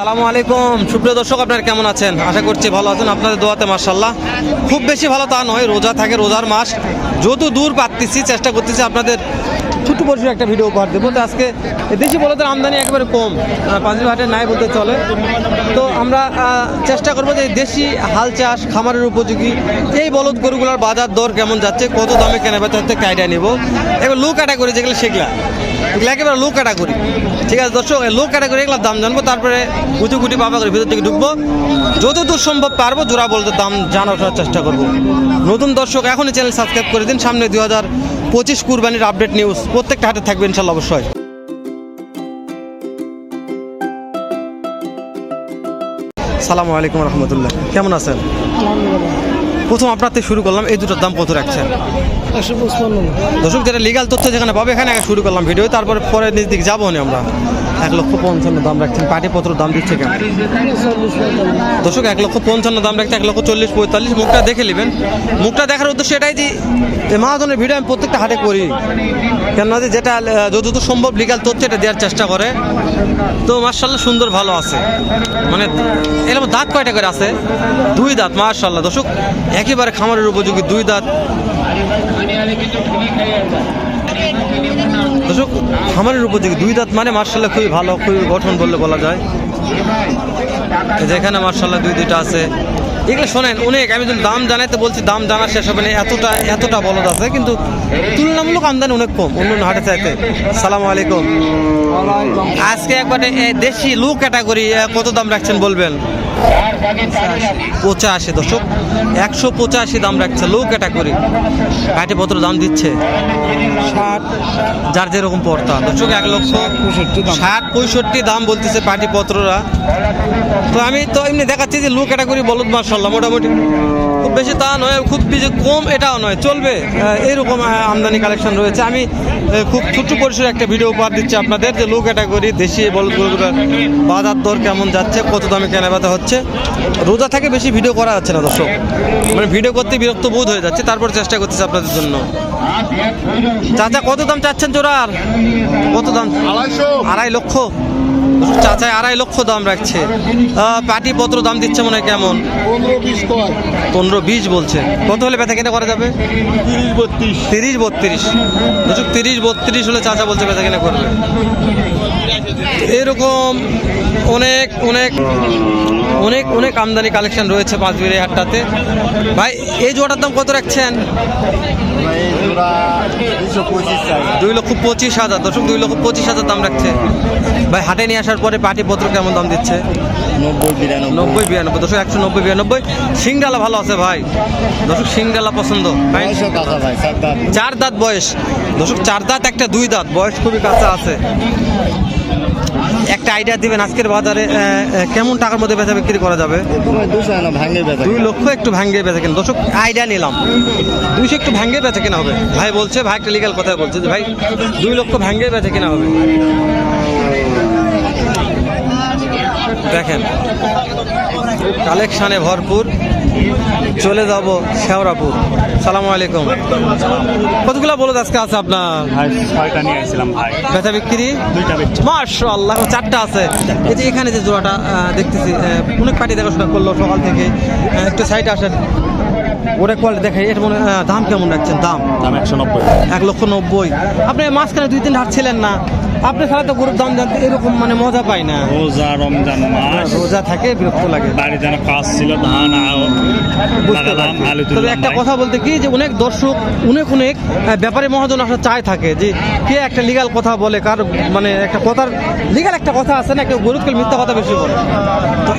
সালামু আলাইকুম। সুপ্রিয় দর্শক, আপনারা কেমন আছেন? আশা করছি ভালো আছেন। আপনাদের দোয়াতে মার্শাল্লাহ খুব বেশি ভালো তা নয়, রোজা থাকে রোজার মাস। যত দূর পারতেছি, চেষ্টা করতেছি আপনাদের ছোট্ট পরিসরে একটা ভিডিও উপহার দেবো। তো আজকে দেশি বলদের আমদানি একেবারে কম। পাঁচি হাটে নাই বলতে চলে। তো আমরা চেষ্টা করব যে দেশি হাল চাষ, খামারের উপযোগী, এই বলদ গরুগুলোর বাজার দর কেমন যাচ্ছে, কত দামে কেনা বেচা হচ্ছে আইডিয়া নেব। এবার লো ক্যাটাগরি যেগুলো, সেগুলা। এগুলো একেবারে লো ক্যাটাগরি ঠিক আছে, দর্শক লো ক্যাটাগরি এগুলোর দাম জানব, তারপরে গুটি গুটি বাবা করে ভিতর থেকে ঢুকবো। যতদূর সম্ভব পারব, জোড়া বলতে দাম জানার চেষ্টা করব। নতুন দর্শক, এখনই চ্যানেল সাবস্ক্রাইব করে দিন। সামনে দু হাজার পঁচিশ কুরবানির আপডেট নিউজ প্রত্যেকটা হাতে থাকবে ইনশাল্লাহ অবশ্যই। সালামু আলাইকুম রহমতুল্লাহ। কেমন আছেন? প্রথম আপনার থেকে শুরু করলাম এই দুটোর দাম কত রাখছেন? দর্শক যেটা লিগাল তথ্য যেখানে পাবে এখানে আগে শুরু করলাম ভিডিও তারপরে পরে নিজ দিক যাব আমরা। এক লক্ষ পঞ্চান্ন দাম রাখছেন। পাটিপত্র দাম দিচ্ছে কেন দর্শক, এক লক্ষ পঞ্চান্ন দাম রাখছে, এক লক্ষ চল্লিশ, পঁয়তাল্লিশ। মুখটা দেখে নেবেন। মুখটা দেখার উদ্দেশ্য এটাই যে মহাজনের ভিডিও আমি প্রত্যেকটা হাটে করি কেননা যে যেটা যতদূর সম্ভব লিগাল তথ্য এটা দেওয়ার চেষ্টা করে। তো মার্শাল্লাহ সুন্দর ভালো আছে। মানে এরকম দাঁত কয়টা করে আছে? দুই দাঁত মার্শাল্লাহ দর্শক, একেবারে খামারের উপযোগী দুই দাঁত। দর্শক, খামারের উপযোগী দুই দাঁত মানে মার্শাল্লাহ খুবই ভালো, খুবই গঠন বললে বলা যায়। যেখানে মার্শাল্লাহ দুই দুইটা আছে। এগুলো শোনেন, অনেক, আমি যদি দাম জানাইতে বলছি, দাম জানা শেষ হবে না, এতটা এতটা বলদ আছে, কিন্তু তুলনামূলক আমদানি অনেক কম অন্য অন্য হাটে চাইতে। সালাম আলাইকুম। আজকে একবারে দেশি লো ক্যাটাগরি কত দাম রাখছেন বলবেন? পঁচাশি দশক একশো পঁচাশি দাম রাখছে লো ক্যাটাগরি কাঠে পত্র দাম দিচ্ছে? ষাট। যার যেরকম পড়তা দর্শক এক লক্ষ ষাট পঁয়ষট্টি দাম বলতেছে পার্টি পত্ররা। তো আমি তো এমনি দেখাচ্ছি যে লো ক্যাটাগরি বলদ মার্শাল্লাহ মোটামুটি। খুব বেশি তা নয় খুব বেশি কম এটাও নয় চলবে। এইরকম আমদানি কালেকশন রয়েছে। আমি খুব ছোট্ট পরিসরে একটা ভিডিও উপহার দিচ্ছি আপনাদের যে লো ক্যাটাগরি দেশি বলদগুলোর বাজার দর কেমন যাচ্ছে কত দামে কেনা বেচা হচ্ছে। রোজা থেকে বেশি ভিডিও করা যাচ্ছে না দর্শক। মানে ভিডিও করতে বিরক্ত বোধ হয়ে যাচ্ছে তারপর চেষ্টা করতেছি আপনাদের জন্য। চাচা কত দাম চাচ্ছেন জোড়ার? কত দাম? আড়াইশো। আড়াই লক্ষ? চাচাই আড়াই লক্ষ দাম রাখছে। পাটি পত্র দাম দিচ্ছে মনে হয় কেমন? পনেরো বিশ বলছে। কত হলে ব্যথা কেনা করা যাবে? তিরিশ বত্রিশ। তিরিশ বত্রিশ। তিরিশ বত্রিশ হলে চাচা বলছে ব্যথা কেনা করবে। এরকম অনেক অনেক অনেক অনেক আমদানি কালেকশন রয়েছে পাঁচবির এই হাটটাতে। ভাই এই জোড়াটার দাম কত রাখছেন? দুই লক্ষ পঁচিশ হাজার দর্শক দুই লক্ষ পঁচিশ হাজার দাম রাখছে। ভাই হাটে নিয়ে আসার পরে পাটি পত্র কেমন দাম দিচ্ছে? নব্বই বিরানব্বই। নব্বই বিরানব্বই দর্শক একশো নব্বই বিরানব্বই। সিংডালা ভালো আছে ভাই। দর্শক সিংডালা পছন্দ। চার দাঁত। বয়স। দর্শক চার দাঁত একটা দুই দাঁত। বয়স খুবই কাছে আছে। একটা আইডিয়া দিবেন আজকের বাজারে কেমন টাকার মধ্যে বেচা বিক্রি করা যাবে? দুই লক্ষ একটু ভাঙ্গে বেচা কেনা। দর্শক আইডিয়া নিলাম। দুইশো একটু ভাঙ্গে বেচা কেনা হবে। ভাই বলছে, ভাই একটা লিগাল কথা বলছে যে, ভাই, দুই লক্ষ ভাঙ্গে বেচা কেনা হবে। দেখেন কালেকশানে ভরপুর। চলে যাব শেওরাপুর সালাম আলাইকুম। কতগুলো বলো আজকে আছে আপনার? ভাই ছয়টা নিয়ে আসছিলাম ভাই। বিক্রি? দুইটা বেচছি। মাশাআল্লাহ চারটা আছে। এই যে এখানে যে জোড়াটা দেখতেছি অনেক পার্টি দেখাশোনা করল সকাল থেকে। একটু সাইডে আসেন। ওটা কোয়ালিটি দেখাই এটা মনে দাম কেমন রাখছেন? দাম? দাম একশো নব্বই। এক লক্ষ নব্বই। আপনি মাঝখানে দুই তিন হাট ছিলেন না। আপনি ছাড়া তো গরুর দাম জানতে এরকম মানে মজা পাই না। রোজা রমজান মাস। রোজা থাকে বিরক্ত লাগে। বাড়ি যেন কাজ ছিল ধান বুঝতে পারছি। তবে একটা কথা বলতে কি যে অনেক দর্শক অনেক অনেক ব্যাপারে মহাজন আসা চায় থাকে যে কে একটা লিগাল কথা বলে কার মানে একটা কথার লিগাল একটা কথা আছে না কেউ গরুৎকাল মিথ্যা কথা বেশি বলে। তো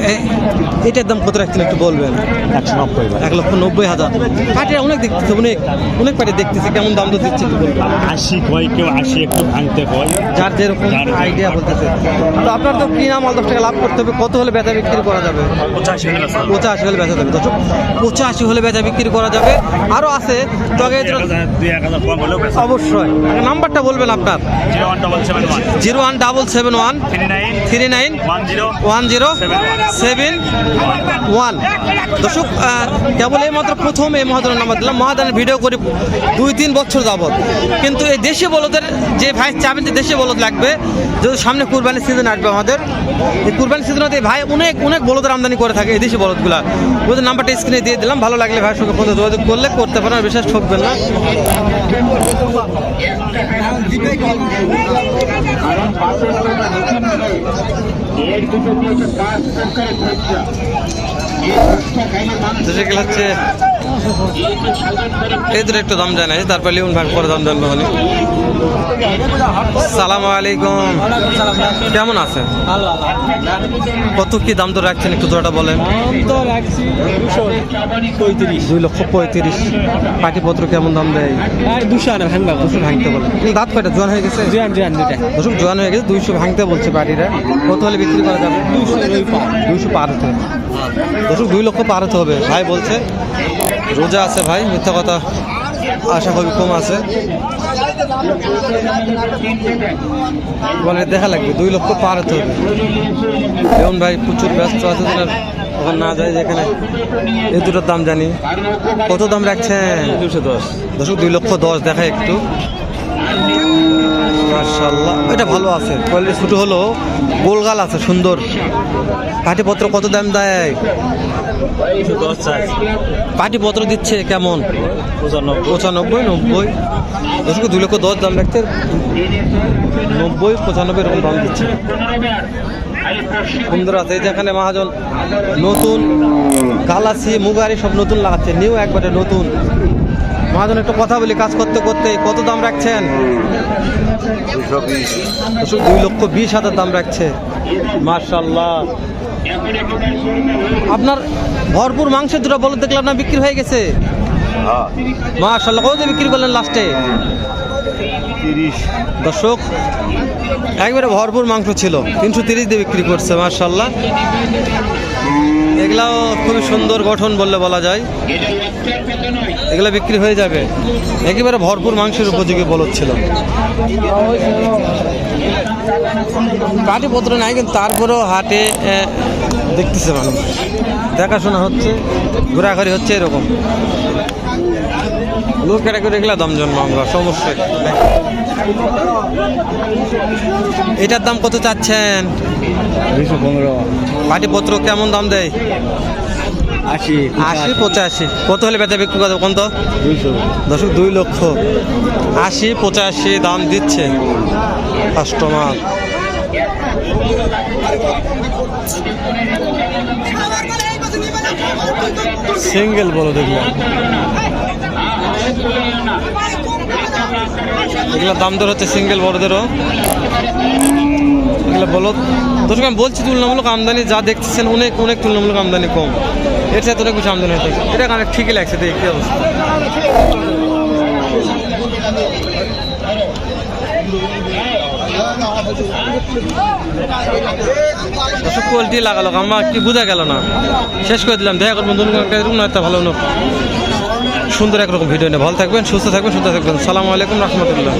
এটার দাম কত রাখছেন একটু বলবেন? একশো নব্বই এক লক্ষ নব্বই হাজার। পাটিরা অনেক দেখতেছে অনেক অনেক পাটি দেখতেছে কেমন দাম তো দিচ্ছে একটু। আশি কয় কেউ আশি একটু ভাঙতে কয়। যার যার যেরকম। আইডিয়া বলতেছে। তো আপনার তো কিনা মাল দশ টাকা লাভ করতে হবে কত হলে বেচা বিক্রি করা যাবে? পঁচাশি হলে বেচা যাবে। পঁচাশি হলে বেচা বিক্রি করা যাবে। আরও আছে অবশ্যই। নাম্বারটা বলবেন আপনার। Zero one double seven one. Three nine. One zero. Seven one. দর্শক কেবল এই মাত্র প্রথম এই মহাদানের নাম্বার দিলাম। মহাদানের ভিডিও করি দুই তিন বছর যাবত কিন্তু এই দেশি বলদের যে ভাই চাবেন যে দেশি বলদ লাগবে। যেহেতু সামনে কুরবানির সিজন আসবে আমাদের। এই কুরবানির সিজনে ভাই অনেক অনেক বলদের আমদানি করে থাকে, এই দেশি বলদগুলা। ওদের নাম্বারটা স্ক্রিনে দিয়ে দিলাম, ভালো লাগলে ভাইয়ের সঙ্গে ফোনে যোগাযোগ করলে করতে পারেন, আর বিশ্বাস ঠকবেন না। এদের একটু দাম জানাই, তারপর লিউন ভাগ করে দাম জানব মানে সালাম আলাইকুম। কেমন আছে কত কি দাম তো রাখছেন একটু জোড়াটা বলেন। দুশো দুই লক্ষ পঁয়ত্রিশ। পাটিপত্র কেমন দাম দেয়? দুশো আনা ভাঙবা দুশো ভাঙতে বলে। দাঁত কয়টা? জোয়ান হয়ে গেছে? জোয়ান জোয়ান দুশো জোয়ান হয়ে গেছে, দুইশো ভাঙতে বলছে পাটিরা কত হলে বিক্রি করা যাবে? দুশো পার দুইশো পার হতে হবে। দশক দুই লক্ষ পার হতে হবে। ভাই বলছে রোজা আছে ভাই মিথ্যা কথা আশা করি কম আছে। বলে দেখা লাগবে দুই লক্ষ পার হতে হবে। যেমন ভাই প্রচুর ব্যস্ত আছে ওখানে না যায় যেখানে। এই দুটোর দাম জানি। কত দাম রাখছেন? দুশো দশ। দশক দুই লক্ষ দশ দেখা একটু। মার্শাল্লাহ এটা ভালো আছে। কোয়ালিটি ছোটো হলো গোলগাল আছে সুন্দর। পাটিপত্র কত দাম দেয়? দশ পাটিপত্র দিচ্ছে কেমন? পঁচানব্বই। পঁচানব্বই নব্বই। দশকে দুই লক্ষ দশ দাম রাখতে নব্বই পঁচানব্বই এরকম দাম দিচ্ছে। সুন্দর আছে এই যেখানে মহাজন নতুন গালাসি মুগারি সব নতুন লাগাচ্ছে নিউ একবারে নতুন। মহাজন একটু কথা বলি কাজ করতে করতে কত দাম রাখছেন? দুই লক্ষ বিশ হাজার দাম রাখছে। মার্শাল্লাহ আপনার ভরপুর মাংসের দুটো বলদ দেখলে আপনার বিক্রি হয়ে গেছে। মাশাল্লাহ কত বিক্রি করলেন লাস্টে? দর্শক, একবারে ভরপুর মাংস ছিল, তিনশো তিরিশ দিয়ে বিক্রি করছে মার্শাল্লাহ এগুলাও খুবই সুন্দর গঠন বললে বলা যায়। এগুলো বিক্রি হয়ে যাবে? একেবারে ভরপুর মাংসের উপযোগী বলদ ছিল। কাটিপত্র নাই কিন্তু তারপরেও হাটে দেখতেছে মানুষ। দেখাশোনা হচ্ছে ঘোরাঘুরি হচ্ছে এরকম। লোক কেটে করে এগুলা দাম জন্ম আমরা সমস্যা এটার দাম কত চাচ্ছেন? দুইশো পনেরো। পাটিপত্র কেমন দাম দেয়? আশি আশি পঁচাশি। কত হলে বেচা বিক্রি করতে কোন তো? দুইশো। দুই লক্ষ। আশি পঁচাশি দাম দিচ্ছে কাস্টমার। সিঙ্গেল বলো দেখলাম এগুলো দাম দর হচ্ছে সিঙ্গেল বড়দেরও। এগুলো বলো। দর্শক আমি বলছি তুলনামূলক আমদানি যা দেখতেছেন অনেক অনেক তুলনামূলক আমদানি কম। এর সাথে অনেক বেশি আমদানি হতে এটা অনেক ঠিকই লাগছে দেখি, কি অবস্থা? কোয়ালিটি লাগালো আমার কি বোঝা গেল না। শেষ করে দিলাম, দেখা করবেন এরকম না ভালো না সুন্দর একরকম ভিডিও নিয়ে। ভালো থাকবেন, সুস্থ থাকবেন সুস্থ থাকবেন। সালামু আলাইকুম, রহমতুল্লাহ।